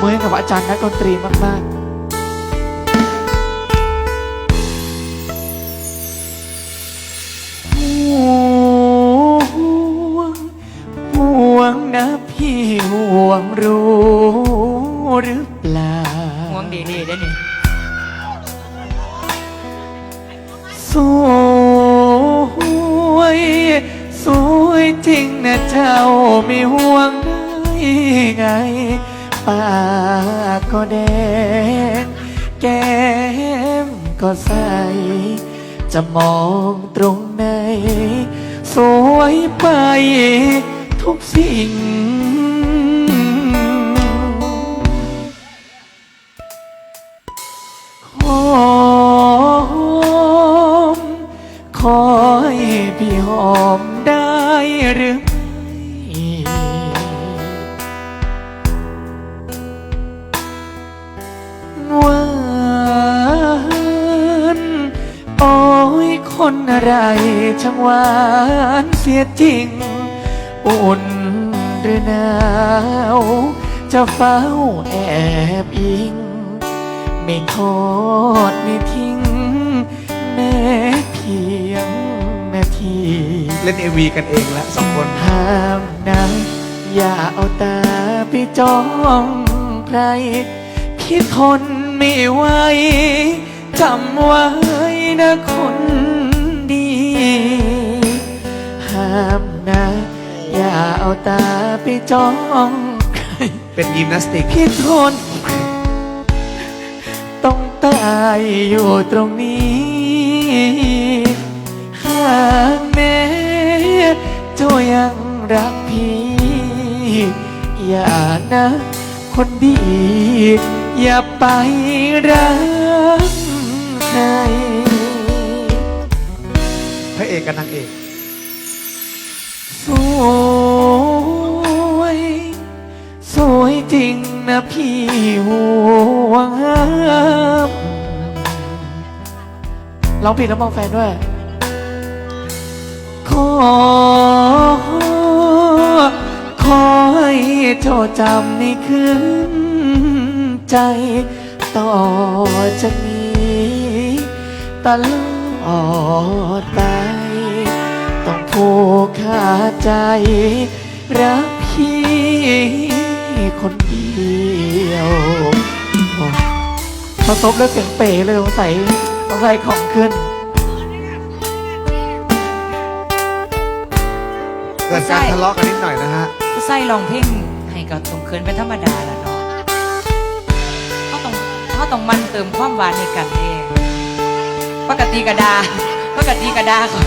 มือให้กับอาจารย์นักดนตรีมากๆห่วงห่วงนะพี่ห่วงรู้หรือเปล่าห่วงดีๆได้นี่สวย สวยจริงนะเจ้าไม่ห่วงได้ไง ปากก็แดง แก้มก็ใส จะมองตรงไหน สวยไปทุกสิ่ง หอมขอให้พี่หอมได้หรือ ยคนอะไรช่างหวานเสียจริง อุ่นหรือหนาว จะเฝ้าแอบอิง ไม่ทอดไม่ทิ้ง แม้เพียงนาที เล่นเอวีกันเองละสองคน ห้ามนะอย่าเอาตาไปจ้องใครพี่ทนไม่ไหวจำไว้นะค เอาตาไปจ้องใครเป็นยิมนาสติกพี่ทน ต้องตายอยู่ตรงนี้หากแม้เจ้ายังรักพี่ อย่านะ คนดี อย่าไปรักใครพระเอกกับนางเอก ส ร้องผิดแล้วมองแฟนด้วย ขอ ขอให้โจดจำในคืนใจ ต่อจากนี้ตลอดไป ต้องผูกขาดใจ รักพี่คนเดียว พอซบแล้วเสียงเป๋เลยสงสัยสงสัยของขึ้นเกิดการทะเลาะกันนิดหน่อยนะฮะผู้ใส่ลองเพลงให้ก็ต้องเคินเป็นธรรมดาละเนาะเขาต้องเขาต้องมันเติมความหวานให้กันเองปกติกระดาปกติกระดาเขา